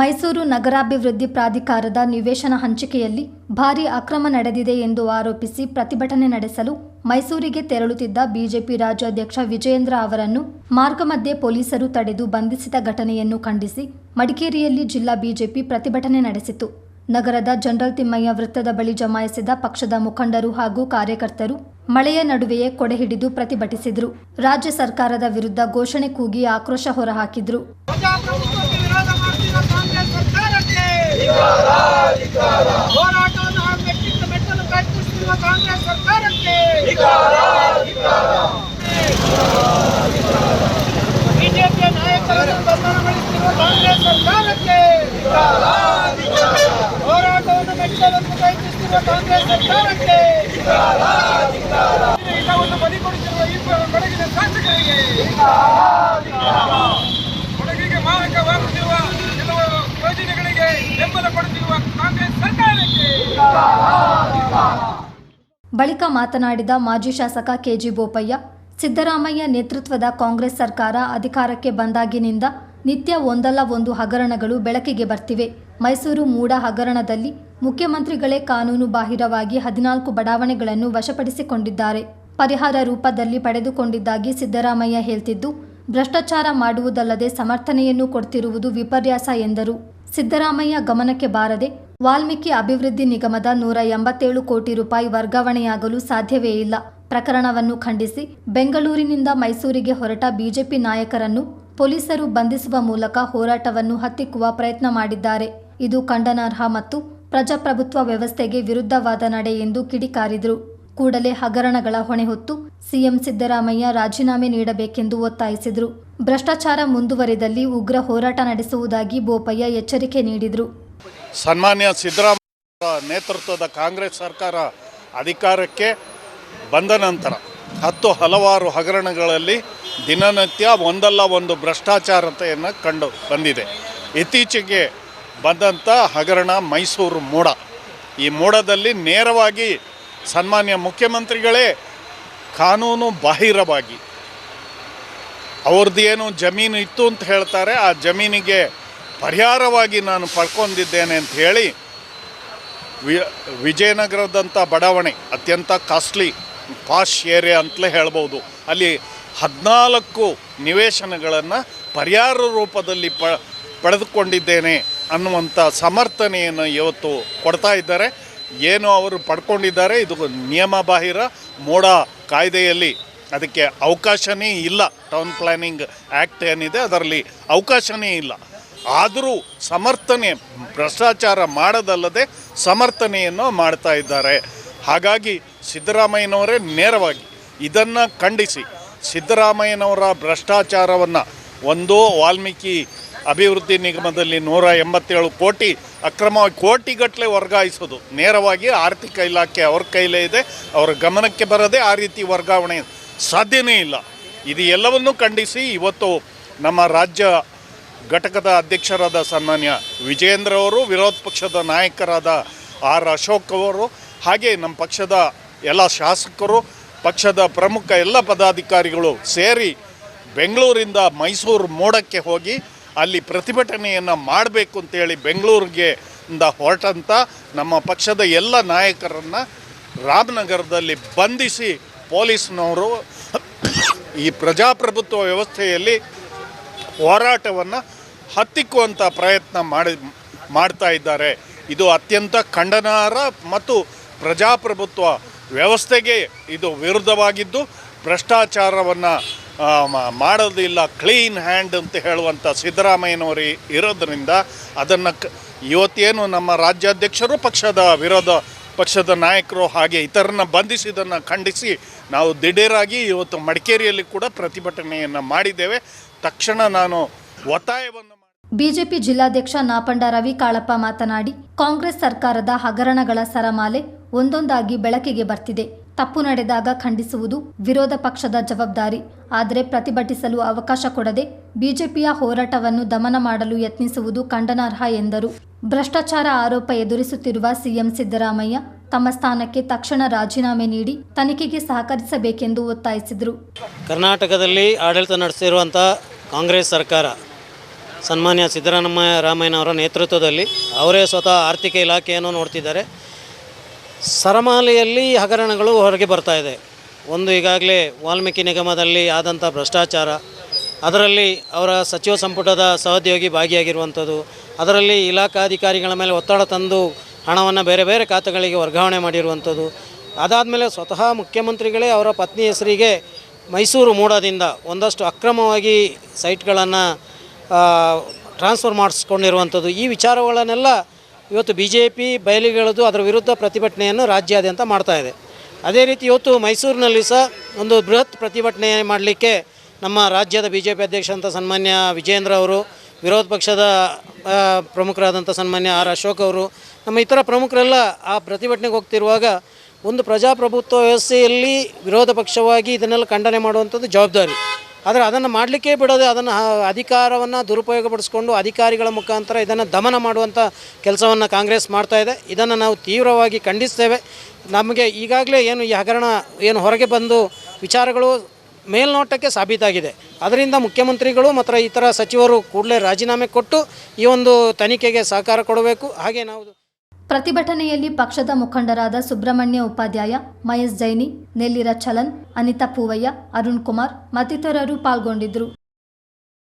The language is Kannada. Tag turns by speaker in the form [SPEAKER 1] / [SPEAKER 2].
[SPEAKER 1] ಮೈಸೂರು ನಗರಾಭಿವೃದ್ಧಿ ಪ್ರಾಧಿಕಾರದ ನಿವೇಶನ ಹಂಚಿಕೆಯಲ್ಲಿ ಭಾರೀ ಅಕ್ರಮ ನಡೆದಿದೆ ಎಂದು ಆರೋಪಿಸಿ ಪ್ರತಿಭಟನೆ ನಡೆಸಲು ಮೈಸೂರಿಗೆ ತೆರಳುತ್ತಿದ್ದ ಬಿಜೆಪಿ ರಾಜ್ಯಾಧ್ಯಕ್ಷ ವಿಜಯೇಂದ್ರ ಅವರನ್ನು ಮಾರ್ಗ ಮಧ್ಯೆ ಪೊಲೀಸರು ತಡೆದು ಬಂಧಿಸಿದ ಘಟನೆಯನ್ನು ಖಂಡಿಸಿ ಮಡಿಕೇರಿಯಲ್ಲಿ ಜಿಲ್ಲಾ ಬಿಜೆಪಿ ಪ್ರತಿಭಟನೆ ನಡೆಸಿತು ನಗರದ ಜನರಲ್ ತಿಮ್ಮಯ್ಯ ವೃತ್ತದ ಬಳಿ ಜಮಾಯಿಸಿದ ಪಕ್ಷದ ಮುಖಂಡರು ಹಾಗೂ ಕಾರ್ಯಕರ್ತರು ಮಳೆಯ ನಡುವೆಯೇ ಕೊಡೆ ಹಿಡಿದು ಪ್ರತಿಭಟಿಸಿದರು. ರಾಜ್ಯ ಸರ್ಕಾರದ ವಿರುದ್ಧ ಘೋಷಣೆ ಕೂಗಿ ಆಕ್ರೋಶ ಹೊರಹಾಕಿದ್ರು.
[SPEAKER 2] ಕಾಂಗ್ರೆಸ್ ಸರ್ಕಾರಕ್ಕೆ ಹೋರಾಟವನ್ನು ಮೆಟ್ಟಿಟ್ಟು ಮೆಟ್ಟಲು ಪ್ರಯತ್ನಿಸುತ್ತಿರುವ ಕಾಂಗ್ರೆಸ್ ಸರ್ಕಾರಕ್ಕೆ ಬಿಜೆಪಿಯ ನಾಯಕರನ್ನು ಬಂಧನಗೊಳಿಸುತ್ತಿರುವ ಕಾಂಗ್ರೆಸ್ ಸರ್ಕಾರಕ್ಕೆ ಹೋರಾಟವನ್ನು ಮೆಟ್ಟಲು ಪ್ರಯತ್ನಿಸುತ್ತಿರುವ ಕಾಂಗ್ರೆಸ್ ಸರ್ಕಾರಕ್ಕೆ ಹಿತವನ್ನು ಬಲಿಕೊಡುತ್ತಿರುವ ಈ ಬೆಳಗಿನ ಶಾಸಕರಿಗೆ
[SPEAKER 1] ಬಳಿಕ ಮಾತನಾಡಿದ ಮಾಜಿ ಶಾಸಕ ಕೆಜಿ ಬೋಪಯ್ಯ, ಸಿದ್ದರಾಮಯ್ಯ ನೇತೃತ್ವದ ಕಾಂಗ್ರೆಸ್ ಸರ್ಕಾರ ಅಧಿಕಾರಕ್ಕೆ ಬಂದಾಗಿನಿಂದ ನಿತ್ಯ ಒಂದಲ್ಲ ಒಂದು ಹಗರಣಗಳು ಬೆಳಕಿಗೆ ಬರ್ತಿವೆ. ಮೈಸೂರು ಮೂಡ ಹಗರಣದಲ್ಲಿ ಮುಖ್ಯಮಂತ್ರಿಗಳೇ ಕಾನೂನು ಬಾಹಿರವಾಗಿ ಹದಿನಾಲ್ಕು ಬಡಾವಣೆಗಳನ್ನು ವಶಪಡಿಸಿಕೊಂಡಿದ್ದಾರೆ. ಪರಿಹಾರ ರೂಪದಲ್ಲಿ ಪಡೆದುಕೊಂಡಿದ್ದಾಗಿ ಸಿದ್ದರಾಮಯ್ಯ ಹೇಳ್ತಿದ್ದು, ಭ್ರಷ್ಟಾಚಾರ ಮಾಡುವುದಲ್ಲದೆ ಸಮರ್ಥನೆಯನ್ನು ಕೊಡ್ತಿರುವುದು ವಿಪರ್ಯಾಸ ಎಂದರು. ಸಿದ್ದರಾಮಯ್ಯ ಗಮನಕ್ಕೆ ಬಾರದೆ ವಾಲ್ಮೀಕಿ ಅಭಿವೃದ್ಧಿ ನಿಗಮದ ನೂರ ಎಂಬತ್ತೇಳು ಕೋಟಿ ರೂಪಾಯಿ ವರ್ಗಾವಣೆಯಾಗಲು ಸಾಧ್ಯವೇ ಇಲ್ಲ. ಪ್ರಕರಣವನ್ನು ಖಂಡಿಸಿ ಬೆಂಗಳೂರಿನಿಂದ ಮೈಸೂರಿಗೆ ಹೊರಟ ಬಿಜೆಪಿ ನಾಯಕರನ್ನು ಪೊಲೀಸರು ಬಂಧಿಸುವ ಮೂಲಕ ಹೋರಾಟವನ್ನು ಹತ್ತಿಕ್ಕುವ ಪ್ರಯತ್ನ ಮಾಡಿದ್ದಾರೆ. ಇದು ಖಂಡನಾರ್ಹ ಮತ್ತು ಪ್ರಜಾಪ್ರಭುತ್ವ ವ್ಯವಸ್ಥೆಗೆ ವಿರುದ್ಧವಾದ ನಡೆ ಎಂದು ಕಿಡಿಕಾರಿದರು. ಕೂಡಲೇ ಹಗರಣಗಳ ಹೊಣೆ ಹೊತ್ತು ಸಿಎಂ ಸಿದ್ದರಾಮಯ್ಯ ರಾಜೀನಾಮೆ ನೀಡಬೇಕೆಂದು ಒತ್ತಾಯಿಸಿದರು. ಭ್ರಷ್ಟಾಚಾರ ಮುಂದುವರಿದಲ್ಲಿ ಉಗ್ರ ಹೋರಾಟ ನಡೆಸುವುದಾಗಿ ಬೋಪಯ್ಯ ಎಚ್ಚರಿಕೆ ನೀಡಿದರು.
[SPEAKER 3] ಸನ್ಮಾನ್ಯ ಸಿದ್ದರಾಮಯ್ಯ ನೇತೃತ್ವದ ಕಾಂಗ್ರೆಸ್ ಸರ್ಕಾರ ಅಧಿಕಾರಕ್ಕೆ ಬಂದ ನಂತರ ಹತ್ತು ಹಲವಾರು ಹಗರಣಗಳಲ್ಲಿ ದಿನನಿತ್ಯ ಒಂದಲ್ಲ ಒಂದು ಭ್ರಷ್ಟಾಚಾರತೆಯನ್ನು ಕಂಡು ಬಂದಿದೆ. ಇತ್ತೀಚೆಗೆ ಬಂದಂಥ ಹಗರಣ ಮೈಸೂರು ಮೂಡ. ಈ ಮೂಡದಲ್ಲಿ ನೇರವಾಗಿ ಸನ್ಮಾನ್ಯ ಮುಖ್ಯಮಂತ್ರಿಗಳೇ ಕಾನೂನು ಬಾಹಿರವಾಗಿ ಅವ್ರದ್ದೇನು ಜಮೀನು ಇತ್ತು ಅಂತ ಹೇಳ್ತಾರೆ, ಆ ಜಮೀನಿಗೆ ಪರಿಹಾರವಾಗಿ ನಾನು ಪಡ್ಕೊಂಡಿದ್ದೇನೆ ಅಂತ ಹೇಳಿ ವಿ ವಿಜಯನಗರದಂಥ ಬಡಾವಣೆ, ಅತ್ಯಂತ ಕಾಸ್ಟ್ಲಿ ಪಾಶ್ ಏರಿಯಾ ಅಂತಲೇ ಹೇಳ್ಬೋದು. ಅಲ್ಲಿ ಹದಿನಾಲ್ಕು ನಿವೇಶನಗಳನ್ನು ಪರಿಹಾರ ರೂಪದಲ್ಲಿ ಪ, ಪಡೆದುಕೊಂಡಿದ್ದೇನೆ ಅನ್ನುವಂಥ ಸಮರ್ಥನೆಯನ್ನು ಇವತ್ತು ಕೊಡ್ತಾ ಇದ್ದಾರೆ. ಏನು ಅವರು ಪಡ್ಕೊಂಡಿದ್ದಾರೆ, ಇದು ನಿಯಮಬಾಹಿರ ಮೋಡ ಕಾಯ್ದೆಯಲ್ಲಿ ಅದಕ್ಕೆ ಅವಕಾಶನೇ ಇಲ್ಲ. ಟೌನ್ ಪ್ಲ್ಯಾನಿಂಗ್ ಆ್ಯಕ್ಟ್ ಏನಿದೆ, ಅದರಲ್ಲಿ ಅವಕಾಶನೇ ಇಲ್ಲ. ಆದರೂ ಸಮರ್ಥನೆ, ಭ್ರಷ್ಟಾಚಾರ ಮಾಡದಲ್ಲದೆ ಸಮರ್ಥನೆಯನ್ನು ಮಾಡ್ತಾ ಇದ್ದಾರೆ. ಹಾಗಾಗಿ ಸಿದ್ದರಾಮಯ್ಯನವರೇ ನೇರವಾಗಿ ಇದನ್ನು ಖಂಡಿಸಿ, ಸಿದ್ದರಾಮಯ್ಯನವರ ಭ್ರಷ್ಟಾಚಾರವನ್ನು ಒಂದು ವಾಲ್ಮೀಕಿ ಅಭಿವೃದ್ಧಿ ನಿಗಮದಲ್ಲಿ ನೂರ ಎಂಬತ್ತೇಳು ಕೋಟಿ ಅಕ್ರಮವಾಗಿ ಕೋಟಿಗಟ್ಟಲೆ ವರ್ಗಾಯಿಸೋದು. ನೇರವಾಗಿ ಆರ್ಥಿಕ ಇಲಾಖೆ ಅವ್ರ ಕೈಲೇ ಇದೆ, ಅವರ ಗಮನಕ್ಕೆ ಬರದೆ ಆ ರೀತಿ ವರ್ಗಾವಣೆ ಸಾಧ್ಯನೇ ಇಲ್ಲ. ಇದು ಎಲ್ಲವನ್ನೂ ಖಂಡಿಸಿ ಇವತ್ತು ನಮ್ಮ ರಾಜ್ಯ ಘಟಕದ ಅಧ್ಯಕ್ಷರಾದ ಸನ್ಮಾನ್ಯ ವಿಜಯೇಂದ್ರ ಅವರು, ವಿರೋಧ ಪಕ್ಷದ ನಾಯಕರಾದ ಆರ್ ಅಶೋಕ್ ಅವರು, ಹಾಗೆ ನಮ್ಮ ಪಕ್ಷದ ಎಲ್ಲ ಶಾಸಕರು, ಪಕ್ಷದ ಪ್ರಮುಖ ಎಲ್ಲ ಪದಾಧಿಕಾರಿಗಳು ಸೇರಿ ಬೆಂಗಳೂರಿಂದ ಮೈಸೂರು ಮೋಡಕ್ಕೆ ಹೋಗಿ ಅಲ್ಲಿ ಪ್ರತಿಭಟನೆಯನ್ನು ಮಾಡಬೇಕು ಅಂತೇಳಿ ಬೆಂಗಳೂರಿಗೆ ಇಂದ ಹೊರಟಂಥ ನಮ್ಮ ಪಕ್ಷದ ಎಲ್ಲ ನಾಯಕರನ್ನು ರಾಮನಗರದಲ್ಲಿ ಬಂಧಿಸಿ ಪೊಲೀಸ್ನವರು ಈ ಪ್ರಜಾಪ್ರಭುತ್ವ ವ್ಯವಸ್ಥೆಯಲ್ಲಿ ಹೋರಾಟವನ್ನು ಹತ್ತಿಕ್ಕುವಂಥ ಪ್ರಯತ್ನ ಮಾಡಿ ಮಾಡ್ತಾ ಇದ್ದಾರೆ. ಇದು ಅತ್ಯಂತ ಖಂಡನಾರ್ಹ ಮತ್ತು ಪ್ರಜಾಪ್ರಭುತ್ವ ವ್ಯವಸ್ಥೆಗೆ ಇದು ವಿರುದ್ಧವಾಗಿದ್ದು, ಭ್ರಷ್ಟಾಚಾರವನ್ನು ಮಾಡೋದಿಲ್ಲ, ಕ್ಲೀನ್ ಹ್ಯಾಂಡ್ ಅಂತ ಹೇಳುವಂಥ ಸಿದ್ದರಾಮಯ್ಯನವರು ಇರೋದರಿಂದ ಅದನ್ನು ಇವತ್ತೇನು ನಮ್ಮ ರಾಜ್ಯಾಧ್ಯಕ್ಷರು ಪಕ್ಷದ ವಿರೋಧ ಪಕ್ಷದ ನಾಯಕರು ಹಾಗೆ ಇತರನ್ನ ಬಂಧಿಸಿದ್ದನ್ನು ಖಂಡಿಸಿ ನಾವು ದಿಢೀರಾಗಿ ಇವತ್ತು ಮಡಿಕೇರಿಯಲ್ಲಿ ಕೂಡ ಪ್ರತಿಭಟನೆಯನ್ನು ಮಾಡಿದ್ದೇವೆ. ತಕ್ಷಣ ನಾನು ಒತ್ತಾಯವನ್ನು
[SPEAKER 1] ಬಿಜೆಪಿ ಜಿಲ್ಲಾಧ್ಯಕ್ಷ ನಾಪಂಡ ರವಿ ಕಾಳಪ್ಪ ಮಾತನಾಡಿ, ಕಾಂಗ್ರೆಸ್ ಸರ್ಕಾರದ ಹಗರಣಗಳ ಸರಮಾಲೆ ಒಂದೊಂದಾಗಿ ಬೆಳಕಿಗೆ ಬರ್ತಿದೆ. ತಪ್ಪು ನಡೆದಾಗ ಖಂಡಿಸುವುದು ವಿರೋಧ ಪಕ್ಷದ ಜವಾಬ್ದಾರಿ. ಆದರೆ ಪ್ರತಿಭಟಿಸಲು ಅವಕಾಶ ಕೊಡದೆ ಬಿಜೆಪಿಯ ಹೋರಾಟವನ್ನು ದಮನ ಮಾಡಲು ಯತ್ನಿಸುವುದು ಖಂಡನಾರ್ಹ ಎಂದರು. ಭ್ರಷ್ಟಾಚಾರ ಆರೋಪ ಎದುರಿಸುತ್ತಿರುವ ಸಿಎಂ ಸಿದ್ದರಾಮಯ್ಯ ತಮ್ಮ ಸ್ಥಾನಕ್ಕೆ ತಕ್ಷಣ ರಾಜೀನಾಮೆ ನೀಡಿ ತನಿಖೆಗೆ ಸಹಕರಿಸಬೇಕೆಂದು ಒತ್ತಾಯಿಸಿದರು.
[SPEAKER 4] ಕರ್ನಾಟಕದಲ್ಲಿ ಆಡಳಿತ ನಡೆಸಿರುವಂಥ ಕಾಂಗ್ರೆಸ್ ಸರ್ಕಾರ, ಸನ್ಮಾನ್ಯ ಸಿದ್ದರಾಮಯ್ಯ ರಾಮಯ್ಯನವರ ನೇತೃತ್ವದಲ್ಲಿ ಅವರೇ ಸ್ವತಃ ಆರ್ಥಿಕ ಇಲಾಖೆಯನ್ನು ನೋಡ್ತಿದ್ದಾರೆ. ಸರಮಾಲೆಯಲ್ಲಿ ಹಗರಣಗಳು ಹೊರಗೆ ಬರ್ತಾ ಇದೆ. ಒಂದು ಈಗಾಗಲೇ ವಾಲ್ಮೀಕಿ ನಿಗಮದಲ್ಲಿ ಆದಂಥ ಭ್ರಷ್ಟಾಚಾರ ಅದರಲ್ಲಿ ಅವರ ಸಚಿವ ಸಂಪುಟದ ಸಹೋದ್ಯೋಗಿ ಭಾಗಿಯಾಗಿರುವಂಥದ್ದು, ಅದರಲ್ಲಿ ಇಲಾಖಾಧಿಕಾರಿಗಳ ಮೇಲೆ ಒತ್ತಡ ತಂದು ಹಣವನ್ನು ಬೇರೆ ಬೇರೆ ಖಾತೆಗಳಿಗೆ ವರ್ಗಾವಣೆ ಮಾಡಿರುವಂಥದ್ದು. ಅದಾದಮೇಲೆ ಸ್ವತಃ ಮುಖ್ಯಮಂತ್ರಿಗಳೇ ಅವರ ಪತ್ನಿ ಹೆಸರಿಗೆ ಮೈಸೂರು ಮೂಡದಿಂದ ಒಂದಷ್ಟು ಅಕ್ರಮವಾಗಿ ಸೈಟ್ಗಳನ್ನು ಟ್ರಾನ್ಸ್ಫರ್ ಮಾಡಿಸ್ಕೊಂಡಿರುವಂಥದ್ದು. ಈ ವಿಚಾರಗಳನ್ನೆಲ್ಲ ಇವತ್ತು ಬಿ ಜೆ ಪಿ ಬಯಲಿಗೆಳೆದು ಅದರ ವಿರುದ್ಧ ಪ್ರತಿಭಟನೆಯನ್ನು ರಾಜ್ಯಾದ್ಯಂತ ಮಾಡ್ತಾ ಇದೆ. ಅದೇ ರೀತಿ ಇವತ್ತು ಮೈಸೂರಿನಲ್ಲಿ ಸಹ ಒಂದು ಬೃಹತ್ ಪ್ರತಿಭಟನೆ ಮಾಡಲಿಕ್ಕೆ ನಮ್ಮ ರಾಜ್ಯದ ಬಿ ಜೆ ಪಿ ಅಧ್ಯಕ್ಷ ಅಂತ ಸನ್ಮಾನ್ಯ ವಿಜೇಂದ್ರ ಅವರು, ವಿರೋಧ ಪಕ್ಷದ ಪ್ರಮುಖರಾದಂಥ ಸನ್ಮಾನ್ಯ ಆರ್ ಅಶೋಕ್ ಅವರು, ನಮ್ಮ ಇತರ ಪ್ರಮುಖರೆಲ್ಲ ಆ ಪ್ರತಿಭಟನೆಗೆ ಹೋಗ್ತಿರುವಾಗ ಒಂದು ಪ್ರಜಾಪ್ರಭುತ್ವ ವ್ಯವಸ್ಥೆಯಲ್ಲಿ ವಿರೋಧ ಪಕ್ಷವಾಗಿ ಇದನ್ನೆಲ್ಲ ಖಂಡನೆ ಮಾಡುವಂಥದ್ದು ಜವಾಬ್ದಾರಿ. ಆದರೆ ಅದನ್ನು ಮಾಡಲಿಕ್ಕೆ ಬಿಡದೆ ಅದನ್ನು ಅಧಿಕಾರವನ್ನು ದುರುಪಯೋಗಪಡಿಸಿಕೊಂಡು ಅಧಿಕಾರಿಗಳ ಮುಖಾಂತರ ಇದನ್ನು ದಮನ ಮಾಡುವಂಥ ಕೆಲಸವನ್ನು ಕಾಂಗ್ರೆಸ್ ಮಾಡ್ತಾ ಇದೆ. ಇದನ್ನು ನಾವು ತೀವ್ರವಾಗಿ ಖಂಡಿಸ್ತೇವೆ. ನಮಗೆ ಈಗಾಗಲೇ ಏನು ಈ ಹಗರಣ ಏನು ಹೊರಗೆ ಬಂದು ವಿಚಾರಗಳು ಮೇಲ್ನೋಟಕ್ಕೆ ಸಾಬೀತಾಗಿದೆ. ಅದರಿಂದ ಮುಖ್ಯಮಂತ್ರಿಗಳು ಮತ್ತು ಇತರ ಸಚಿವರು ಕೂಡಲೇ ರಾಜೀನಾಮೆ ಕೊಟ್ಟು ಈ ಒಂದು ತನಿಖೆಗೆ ಸಹಕಾರ ಕೊಡಬೇಕು. ಹಾಗೆ ನಾವು
[SPEAKER 1] ಪ್ರತಿಭಟನೆಯಲ್ಲಿ ಪಕ್ಷದ ಮುಖಂಡರಾದ ಸುಬ್ರಹ್ಮಣ್ಯ ಉಪಾಧ್ಯಾಯ, ಮಹೇಶ್ ಜೈನಿ, ನೆಲ್ಲಿರ ಚಲನ್, ಅನಿತಾ ಪೂವಯ್ಯ, ಅರುಣ್ ಕುಮಾರ್ ಮತ್ತಿತರರು ಪಾಲ್ಗೊಂಡಿದ್ದರು.